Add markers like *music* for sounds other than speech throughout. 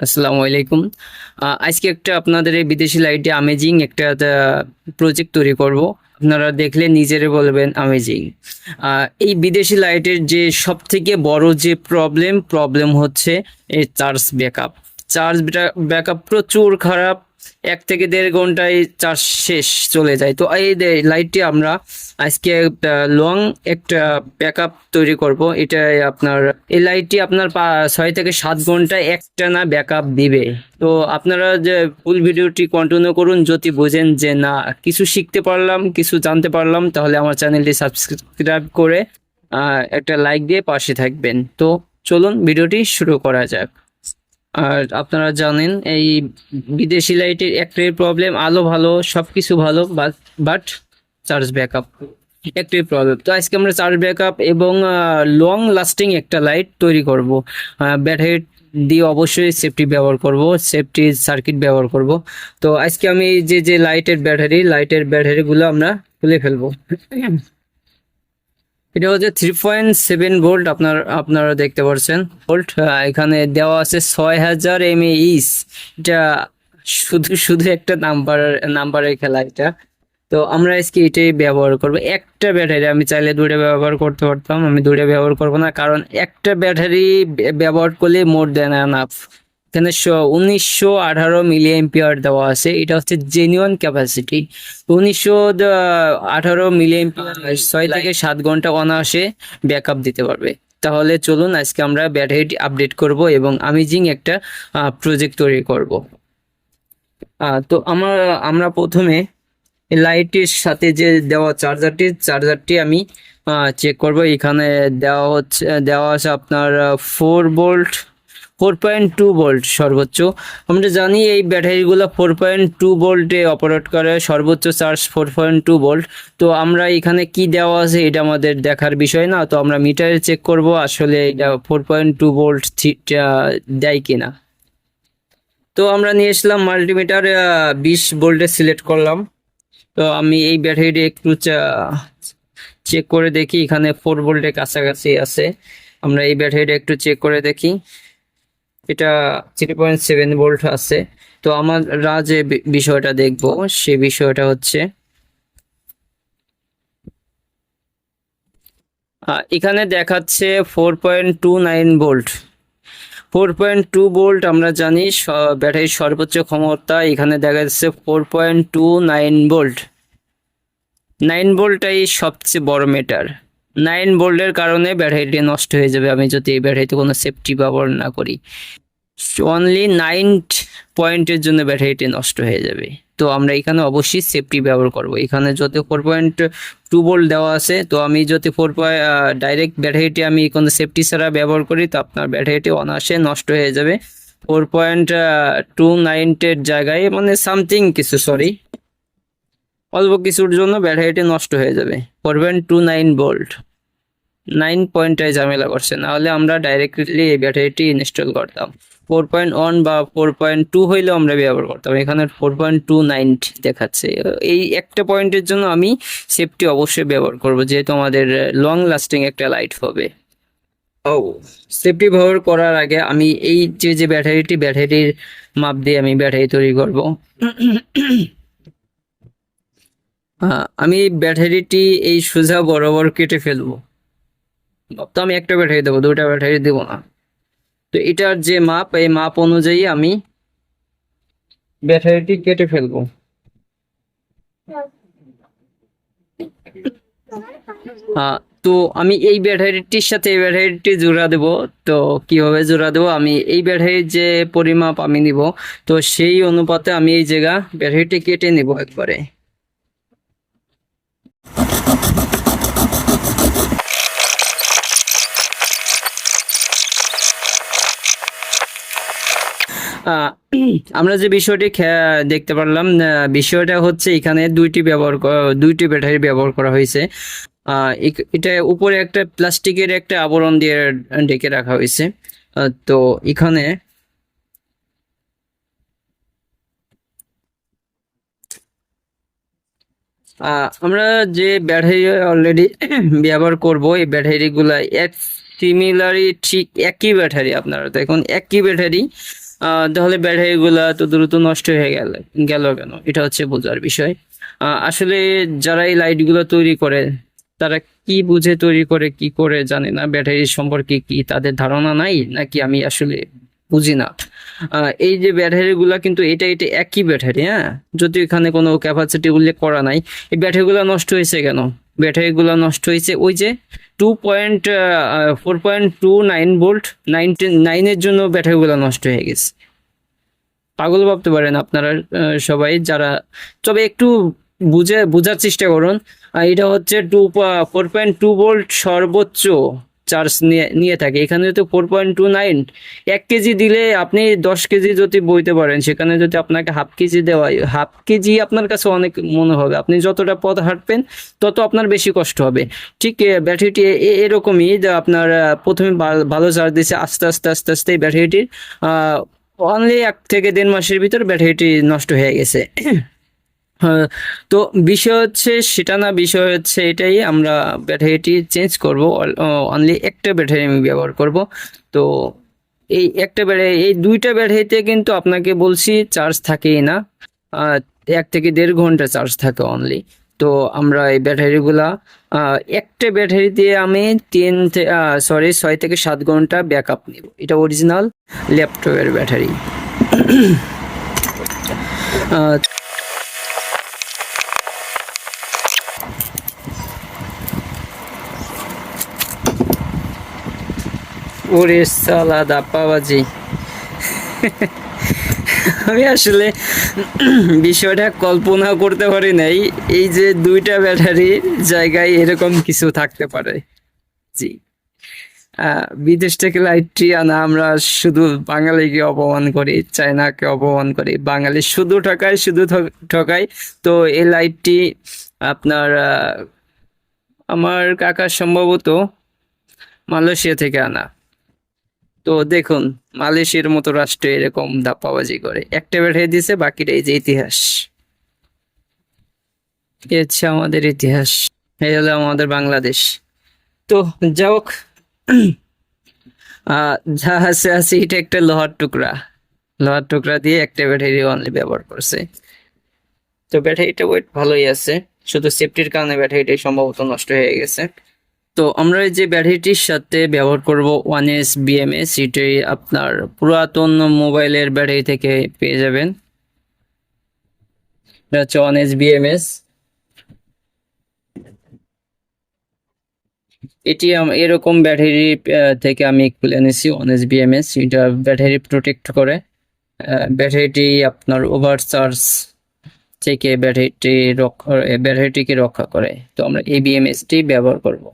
আসসালামু আলাইকুম। আজকে একটা আপনাদের এই বিদেশি লাইটে আমেজিং একটা প্রজেক্ট তৈরি করব। আপনারা দেখলে নিজেরে বলবেন আমেজিং এই বিদেশি লাইটের যে সব থেকে বড় যে প্রবলেম প্রবলেম হচ্ছে এই চার্জ ব্যাকআপ চার্জ ব্যাকআপ প্রচুর খারাপ এক থেকে দেড় ঘন্টায় চার্জ শেষ চলে যায়। তো এই লাইটটি আমরা আজকে একটা লং একটা ব্যাকআপ তৈরি করব। এটা আপনার, এই লাইটটি আপনার ছয় থেকে সাত ঘন্টায় ঘণ্টা একটানা ব্যাকআপ দিবে। তো আপনারা যে ফুল ভিডিওটি কন্টিনিউ করুন, যদি বোঝেন যে না, কিছু শিখতে পারলাম, কিছু জানতে পারলাম, তাহলে আমার চ্যানেলটি সাবস্ক্রাইব করে একটা লাইক দিয়ে পাশে থাকবেন। তো চলুন ভিডিওটি শুরু করা যাক। আর আপনারা জানেন, এই বিদেশি লাইটের একটাই প্রবলেম আলো ভালো সব কিছু ভালো বাট চার্জ ব্যাকআপ একটাই প্রবলেম তো আজকে আমরা চার্জ ব্যাকআপ এবং লং লাস্টিং একটা লাইট তৈরি করব। ব্যাটারি দিয়ে অবশ্যই সেফটি ব্যবহার করব সেফটি সার্কিট ব্যবহার করব। তো আজকে আমি যে যে লাইটের ব্যাটারি লাইটের ব্যাটারিগুলো আমরা খুলে ফেলব। এটা হচ্ছে থ্রি পয়েন্ট সেভেন ভোল্ট আপনার, আপনারা দেখতে পাচ্ছেন ভোল্ট এখানে দেওয়া আছে ছয় হাজার এম ইস এটা শুধু শুধু একটা নাম্বার নাম্বারের খেলা এটা। তো আমরা আজকে এটাই ব্যবহার করব। একটা ব্যাটারি, আমি চাইলে দুটো ব্যবহার করতে পারতাম, আমি দুটো ব্যবহার করব না, কারণ একটা ব্যাটারি ব্যবহার করলে মোর দেন এনাফ এখানে উনিশশো আঠারো মিলি এম্পিয়ার দেওয়া আছে। এটা হচ্ছে জেনুয়ান ক্যাপাসিটি উনিশশো আঠারো মিলি এম্পিয়ার ছয় থেকে সাত ঘণ্টা অনায়াসে ব্যাকআপ দিতে পারবে। তাহলে চলুন আজকে আমরা ব্যাটারিটি আপডেট করব এবং আমেজিং একটা প্রজেক্ট তৈরি করব। তো আমরা আমরা প্রথমে লাইটের সাথে যে দেওয়া চার্জারটি চার্জারটি আমি চেক করব। এখানে দেওয়া হচ্ছে দেওয়া আছে আপনার four volt four point two volt সর্বোচ্চ। আমরা জানি এই ব্যাটারিগুলো ফোর পয়েন্ট টু ভোল্টে অপারেট করে, সর্বোচ্চ charge four point two volt তো আমরা এখানে কি দেওয়া আছে এটা আমাদের দেখার বিষয় না, তো আমরা মিটারে চেক করব আসলে এটা ফোর পয়েন্ট টু ভোল্ট দেয় কিনা। তো আমরা নিয়ে এসলাম মাল্টিমিটার বিশ ভোল্টে সিলেক্ট করলাম। তো আমি এই ব্যাটারিটি একটু চেক করে দেখি, এখানে ফোর ভোল্টের কাছাকাছি আছে। আমরা এই ব্যাটারিটা একটু চেক করে দেখি। এটা থ্রি পয়েন্ট সেভেন ভোল্ট আছে। তো আমরা যে বিষয়টা দেখব। সে বিষয়টা হচ্ছে এখানে দেখাচ্ছে four point two nine volt four point two volt আমরা জানি ব্যাটারির সর্বোচ্চ ক্ষমতা, এখানে দেখা যাচ্ছে four point two nine volt nine ভোল্টটাই সবচেয়ে বড় মেটার নাইন ভোল্টের কারণে ব্যাটারিটি নষ্ট হয়ে যাবে। আমি যদি এই ব্যাটারিতে কোনো সেফটি ব্যবহার না করি অনলি নাইন পয়েন্টের জন্য ব্যাটারিটি নষ্ট হয়ে যাবে। তো আমরা এখানে অবশ্যই সেফটি ব্যবহার করব। এখানে যদি ফোর পয়েন্ট টু ভোল্ট দেওয়া আছে, তো আমি যদি ফোর পয়েন্ট ডাইরেক্ট ব্যাটারিটি আমি কোনো সেফটি ছাড়া ব্যবহার করি, তো আপনার ব্যাটারিটি অনায়াসে নষ্ট হয়ে যাবে। ফোর পয়েন্ট টু নাইনটের জায়গায় মানে সামথিং কিছু সরি অল্প কিছুর জন্য ব্যাটারিটি নষ্ট হয়ে যাবে। Four point two nine volt. Nine পয়েন্টটাই ঝামেলা করছে। নাহলে আমরা ডাইরেক্টলি এই ব্যাটারিটি ইনস্টল করতাম। ফোর পয়েন্ট ওয়ান বা ফোর পয়েন্ট টু হইলেও আমরা ব্যবহার করতাম। এখানে ফোর পয়েন্ট টু নাইন দেখাচ্ছে। এই একটা পয়েন্টের জন্য আমি সেফটি অবশ্যই ব্যবহার করব, যেহেতু আমাদের লং লাস্টিং একটা লাইট হবে। ও সেফটি ব্যবহার করার আগে আমি এই যে যে ব্যাটারিটি, ব্যাটারির মাপ দিয়ে আমি ব্যাটারি তৈরি করব। আমি ব্যাটারিটি এই সোজা বরাবর কেটে ফেলব। তো আমি একটা ব্যাটারি দেবো দুটা ব্যাটারি দেবো না। তো এটার যে মাপ এই মাপ অনুযায়ী আমি ব্যাটারিটি কেটে ফেলব। আহ, তো আমি এই ব্যাটারিটির সাথে এই ব্যাটারিটি জোড়া দেব। তো কীভাবে জোড়া দেবো? আমি এই ব্যাটারির যে পরিমাপ আমি নিব তো সেই অনুপাতে আমি এই জায়গা ব্যাটারিটি কেটে নিব একবারে। আমরা যে বিষয়টি দেখতে পারলাম বিষয়টা হচ্ছে এখানে দুইটি ব্যবহার দুইটি ব্যাটারি ব্যবহার করা হয়েছে। এটা উপরে একটা প্লাস্টিকের একটা আবরণ দিয়ে ঢেকে রাখা হয়েছে। তো এখানে আমরা যে ব্যাটারি অলরেডি *clears throat* ব্যবহার করব, এই ব্যাটারিগুলা এক সিমিলারই ঠিক একই ব্যাটারি আপনারা। দেখুন, একই ব্যাটারি তাহলে ব্যাটারিগুলা তো দ্রুত নষ্ট হয়ে গেল গেল কেন? এটা হচ্ছে বোঝার বিষয়। আসলে যারা এই লাইটগুলো তৈরি করে, তারা কি বুঝে তৈরি করে, কি করে জানে না ব্যাটারি সম্পর্কে কি তাদের ধারণা নাই? নাকি আমি আসলে বুঝি না। এই যে ব্যাটারিগুলা কিন্তু এটা এটা একই ব্যাটারি হ্যাঁ? যদি এখানে কোনো ক্যাপাসিটি উল্লেখ করা নাই, এই ব্যাটারিগুলো নষ্ট হয়েছে কেন? ব্যাটারিগুলো নষ্ট হয়েছে ওই যে two point four point two nine volt nineteen নাইনের জন্য ব্যাটারিগুলো নষ্ট হয়ে গেছে। পাগল ভাবতে পারেন আপনারা সবাই যারা, তবে একটু বুঝে, বোঝার চেষ্টা করুন। এটা হচ্ছে two four point two volt সর্বোচ্চ। চার্জ নিয়ে নিয়ে থাকে। এখানে তো ফোর পয়েন্ট টু নাইন এক কেজি দিলে আপনি দশ কেজি যদি বইতে পারেন, সেখানে যদি আপনাকে হাফ কেজি দেওয়া হাফ কেজি আপনার কাছে অনেক মনে হবে। আপনি যতটা পথ হাঁটবেন, তত আপনার বেশি কষ্ট হবে। ঠিক ব্যাটারিটি এরকমই আপনার প্রথমে ভালো চার্জ দিচ্ছে আস্তে আস্তে আস্তে আস্তে এই ব্যাটারিটির অনলি এক থেকে দেড় মাসের ভিতর ব্যাটারিটি নষ্ট হয়ে গেছে। তো বিষয় হচ্ছে, সেটা না, বিষয় হচ্ছে এটাই, আমরা ব্যাটারিটি চেঞ্জ করব অনলি একটা ব্যাটারি আমি ব্যবহার করব। তো এই একটা ব্যাটারি এই দুইটা ব্যাটারিতে কিন্তু আপনাকে বলছি চার্জ থাকেই না এক থেকে দেড় ঘণ্টা চার্জ থাকে অনলি তো আমরা এই ব্যাটারিগুলা একটা ব্যাটারি দিয়ে আমি তিন সরি ছয় থেকে সাত ঘণ্টা ব্যাকআপ নেব। এটা অরিজিনাল ল্যাপটপের ব্যাটারি ওরে সালা দাপ্পাবাজি। আমি আসলে বিষয়টা কল্পনা করতে পারি নাই, এই যে দুইটা ব্যাটারির জায়গায় এরকম কিছু থাকতে পারে। জি। বিদেশ থেকে লাইটটি আনা, আমরা শুধু বাঙালিকে অপমান করি, চায়নাকে অপমান করি। বাঙালি শুধু ঠকায় শুধু ঠকায়। তো এই লাইটটি আপনার আমার কাকা সম্ভবত মালয়েশিয়া থেকে আনা। তো দেখুন, মালয়েশিয়ার মতো রাষ্ট্রে এরকম ধাপ্পাবাজি করে। একটা ব্যাটারি দিছে, বাকিটা এই যে ইতিহাস। হচ্ছে আমাদের ইতিহাস। এই হলো আমাদের বাংলাদেশ। তো যা হোক যা আছে আছে, এটা একটা লোহার টুকরা। লোহার টুকরা দিয়ে একটা ব্যাটারি অনলি ব্যবহার করছে। তো ব্যাটারিটা ওয়েট ভালোই আছে। শুধু সেফটির কারণে ব্যাটারিটা সম্ভবত নষ্ট হয়ে গেছে। তো আমরা যে ব্যাটারিটির সাথে ব্যবহার করব ওয়ান এস বিএমএস এটাই আপনার পুরাতন মোবাইলের ব্যাটারি থেকে পেয়ে যাবেন। এটা হচ্ছে ওয়ান এস বিএমএস এটি এরকম ব্যাটারি থেকে আমি খুলে এনেছি ওয়ান এস বিএমএস এটা ব্যাটারি প্রোটেক্ট করে। ব্যাটারিটি আপনার ওভার চার্জ থেকে ব্যাটারিটি রক্ষা ব্যাটারিটিকে রক্ষা করে। তো আমরা এই বিএমএসটি ব্যবহার করব।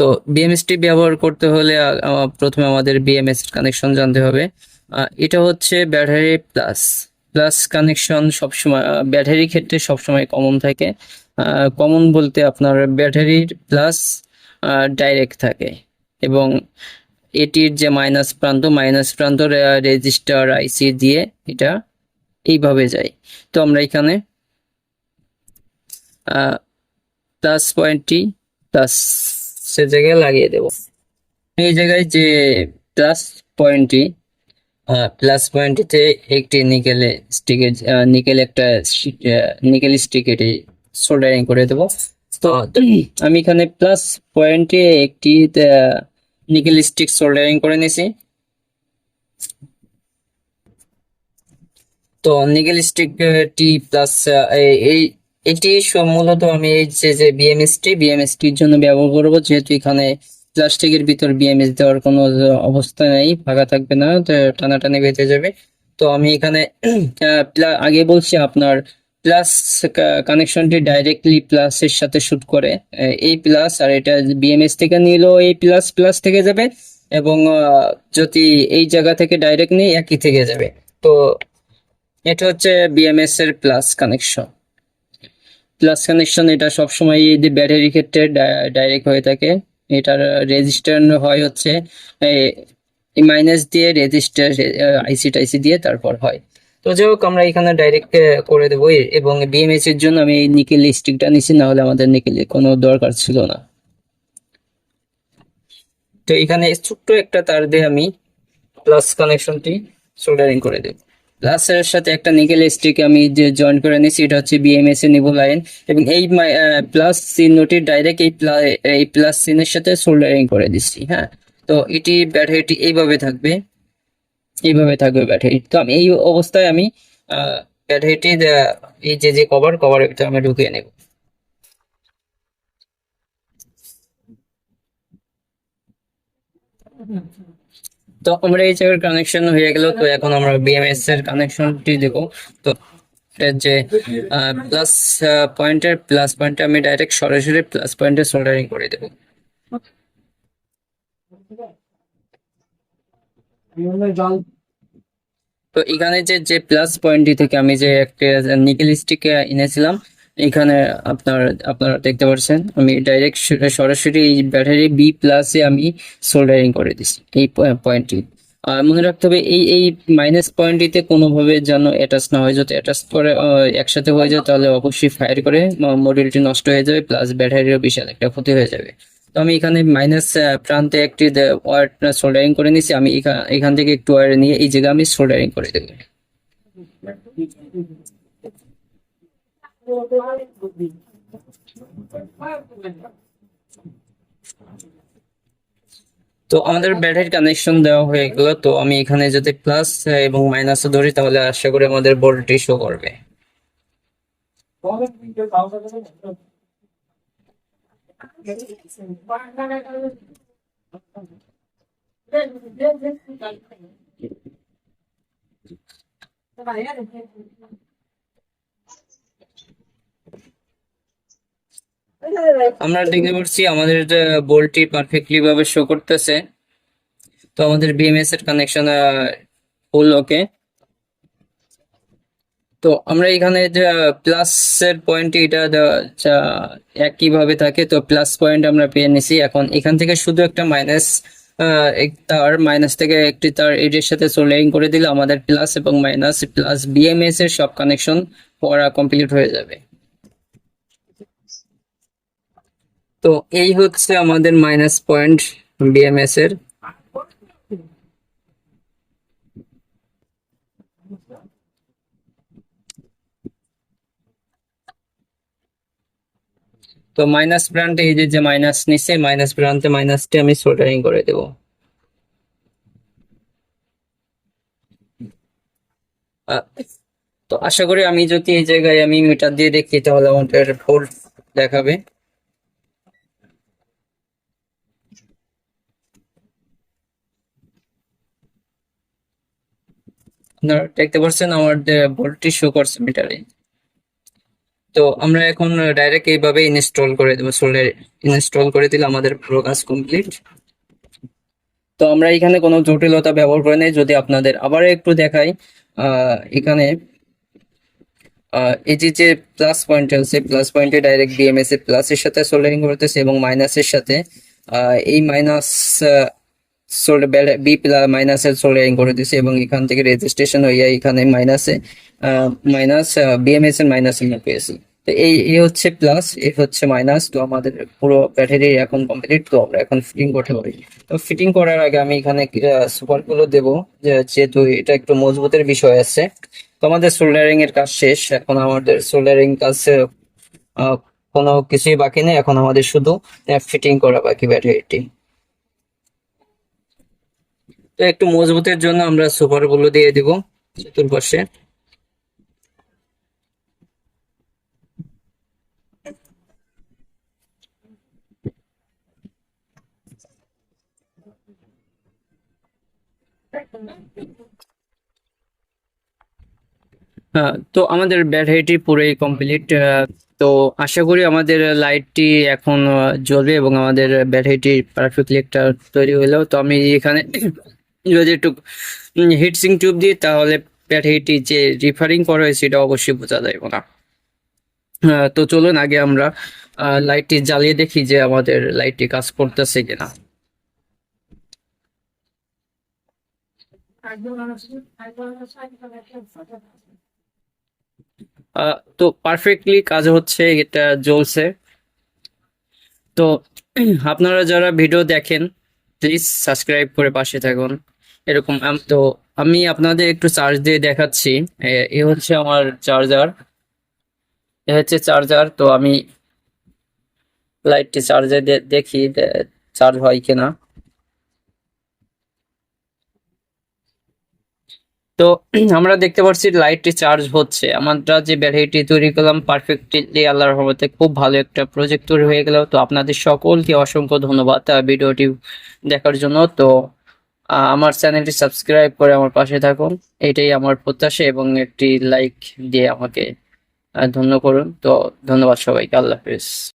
তো বিএমএসটি ব্যবহার করতে হলে প্রথমে আমাদের বিএমএস কানেকশন জানতে হবে। এটা হচ্ছে ব্যাটারি প্লাস প্লাস কানেকশন সবসময় আহ, ব্যাটারি ক্ষেত্রে সবসময় কমন থাকে। কমন বলতে আপনার ব্যাটারির প্লাস ডাইরেক্ট থাকে। এবং এটির যে মাইনাস প্রান্ত মাইনাস প্রান্ত রেজিস্টার আইসি দিয়ে এটা এইভাবে যায়। তো আমরা এখানে প্লাস পয়েন্টটি প্লাস সে জায়গায় লাগিয়ে দেব। এই জায়গায় যে প্লাস পয়েন্টটি প্লাস পয়েন্টটিতে একটি নিকেল স্টিকের নিকেল একটা নিকেল স্টিক সোল্ডারিং করে দেব। তো *clears throat* আমি এখানে প্লাস পয়েন্টে একটি নিকেল স্টিক সোল্ডারিং করে নিয়েছি তো নিকেল স্টিক টি প্লাস এই এটি মূলত আমি এই যে যে বিএমএসটি বিএমএসটির জন্য ব্যবহার করব। যেহেতু এখানে প্লাস্টিকের ভিতর বিএমএস দেওয়ার কোনো অবস্থা নেই, ফাঁকা থাকবে না টানাটানি বেঁচে যাবে। তো আমি এখানে *clears throat* আগে বলছি আপনার প্লাস কানেকশনটি ডাইরেক্টলি প্লাসের সাথে শুট করে। এই প্লাস আর এটা বিএমএস থেকে নিলেও এই প্লাস প্লাস থেকে যাবে এবং যদি এই জায়গা থেকে ডাইরেক্ট নিই, একই থেকে যাবে। তো এটা হচ্ছে বিএমএস এর প্লাস কানেকশন। প্লাস কানেকশন এটা সবসময় ব্যাটারি ক্ষেত্রে ডাইরেক্ট হয়ে থাকে, এটার রেজিস্টার হয় হচ্ছে মাইনাস দিয়ে রেজিস্টার আইসি টাইসি দিয়ে তারপর হয়। তো যাই হোক আমরা এখানে ডাইরেক্ট করে দেবো এবং বিএমএস এর জন্য আমি এই নিকেল স্টিকটা নিছি না হলে আমাদের নিকেলের কোনো দরকার ছিল না। তো এখানে ছোট্ট একটা তার দিয়ে আমি প্লাস কানেকশনটি সোল্ডারিং করে দেব। প্লাসের সাথে একটা নিকেল স্টিক আমি যে জয়েন করে নিয়েছি, এটা হচ্ছে বিএমএস এর নিবো লাইন এবং এই প্লাস চিহ্নটি ডাইরেক্ট এই এই প্লাস চিহ্নের সাথে সোল্ডারিং করে দিচ্ছি হ্যাঁ? তো এটি ব্যাটারিটি এইভাবে থাকবে এইভাবে থাকবে ব্যাটারি তো আমি এই অবস্থায় আমি ব্যাটারিটি এই যে যে কভার কভারের ভিতরে আমি ঢুকিয়ে নেব। তো আমরা এই জায়গার কানেকশন হয়ে গেল, তো এখন আমরা বিএমএস এর কানেকশনটি দেব। তো যে প্লাস পয়েন্টের প্লাস পয়েন্টে আমি ডাইরেক্ট সরাসরি প্লাস পয়েন্টে সোল্ডারিং করে দেবো। তো এখানে যে যে প্লাস পয়েন্টটি থেকে আমি যে একটা নিকেল স্টিক এনেছিলাম এখানে আপনার, আপনারা দেখতে পাচ্ছেন আমি ডাইরেক্ট সরাসরি এই ব্যাটারি বি প্লাসে আমি সোল্ডারিং করে দিছি, এই পয়েন্টটি আর মনে রাখতে হবে, এই এই মাইনাস পয়েন্টটিতে কোনোভাবে যেন অ্যাটাচ না হয় যদি অ্যাটাচ করে একসাথে হয়ে যায়, তাহলে অবশ্যই ফায়ার করে মডিউলটি নষ্ট হয়ে যাবে প্লাস ব্যাটারিরও বিশাল একটা ক্ষতি হয়ে যাবে। তো আমি এখানে মাইনাস প্রান্তে একটি ওয়ার সোল্ডারিং করে নিছি, আমি এখা- এখান থেকে একটু ওয়ার নিয়ে, এই জায়গায় আমি সোল্ডারিং করে দেবো। তো আমাদের ব্যাটারি কানেকশন দেওয়া হয়ে গেল, তো আমি এখানে যদি প্লাস এবং মাইনাস ধরি, তাহলে আশা করি আমাদের বোর্ডটি শো করবে। আমরা দেখতে পাচ্ছি আমাদের বোল্টটি পারফেক্টলি ভাবে শো করতেছে। তো আমাদের বিএমএস এর কানেকশন ফুল ওকে তো আমরা এখানে যে প্লাস এর পয়েন্ট এটা যা একই ভাবে থাকে। তো প্লাস পয়েন্ট আমরা পেয়ে নিছি। এখন এখান থেকে শুধু একটা মাইনাস তার মাইনাস থেকে একটি তার এর সাথে সোল্ডারিং করে দিলে আমাদের প্লাস এবং মাইনাস প্লাস বিএমএস এর সব কানেকশন পড়া কমপ্লিট হয়ে যাবে। তো এই হচ্ছে আমাদের মাইনাস পয়েন্ট বিএমএস এর। তো মাইনাস প্রান্তে এই যে মাইনাস নিচ্ছে মাইনাস প্রান্তে মাইনাসটি আমি সোল্ডারিং করে দেব। তো আশা করি আমি যদি এই জায়গায় আমি মিটার দিয়ে দেখি, তাহলে আমাদের ভোল্ট দেখাবে। আপনারা দেখতে পাচ্ছেন আমার ভোল্টটি শো করছে মিটারে তো আমরা এখন ডাইরেক্ট এইভাবে ইনস্টল করে দেবো সোল্ডার ইনস্টল করে দিলে আমাদের পুরো কাজ কমপ্লিট তো আমরা এখানে কোনো জটিলতা ব্যবহার করে নেই, যদি আপনাদের আবার একটু দেখাই এখানে এই যে প্লাস পয়েন্ট আছে প্লাস পয়েন্টে ডাইরেক্ট বিএমএস এর প্লাসের সাথে সোল্ডারিং করতেছে এবং মাইনাসের সাথে এই মাইনাস বি প্লাস করে দিছে এবং এখান থেকে রেজিস্ট্রেশন এখানে মাইনাসে বিএমএস এর মাইনাস আমরা পেয়েছি। তো এই হচ্ছে প্লাস এই হচ্ছে মাইনাস তো আমাদের পুরো ব্যাটারি এখন কমপ্লিট আমরা এখন ফিটিং করতে পারি। তো ফিটিং করার আগে আমি এখানে সুপারগুলো দেবো যেহেতু এটা একটু মজবুতের বিষয় আছে। তো আমাদের সোল্ডারিং এর কাজ শেষ, এখন আমাদের সোল্ডারিং কাজ কোনো কিছুই বাকি নেই, এখন আমাদের শুধু ফিটিং করা বাকি ব্যাটারিটি তো একটু মজবুতের জন্য আমরা সুপারগুলো দিয়ে দিব চতুর্পাশে। হ্যাঁ, তো আমাদের ব্যাটারিটি পুরোই কমপ্লিট তো আশা করি আমাদের লাইটটি এখন জ্বলবে এবং আমাদের ব্যাটারিটি পারফেক্টলি একটা তৈরি হলো। তো আমি এখানে যদি একটু হিটসিং টিউব দিই, তাহলে ব্যাটারিটি যে রিফারিং করা হয়েছে, এটা অবশ্যই বোঝা যাবে না তো চলুন আগে আমরা লাইটটি জ্বালিয়ে দেখি যে আমাদের লাইটটি কাজ করতেছে কিনা। তো পারফেক্টলি কাজ হচ্ছে, এটা জ্বলছে। তো, আপনারা যারা ভিডিও দেখেন প্লিজ সাবস্ক্রাইব করে পাশে থাকুন। এরকম তো আমি আপনাদের একটু চার্জ দিয়ে দেখাচ্ছি। এ- হচ্ছে আমার চার্জার এ হচ্ছে চার্জার তো আমি লাইটটি চার্জে দেখি চার্জ হয় কিনা। তো *clears throat* আমরা দেখতে পাচ্ছি লাইটটি চার্জ হচ্ছে। আমরা যে ব্যাটারিটি তৈরি করলাম পারফেক্টলি আল্লাহর রহমতে খুব ভালো একটা প্রজেক্ট তৈরি হয়ে গেল। তো আপনাদের সকলকে অসংখ্য ধন্যবাদ ভিডিওটি দেখার জন্য। তো আমার চ্যানেলটি সাবস্ক্রাইব করে আমার পাশে থাকুন। এটাই আমার প্রত্যাশা এবং একটি লাইক দিয়ে আমাকে ধন্য করুন। তো ধন্যবাদ সবাইকে। আল্লাহ হাফেজ।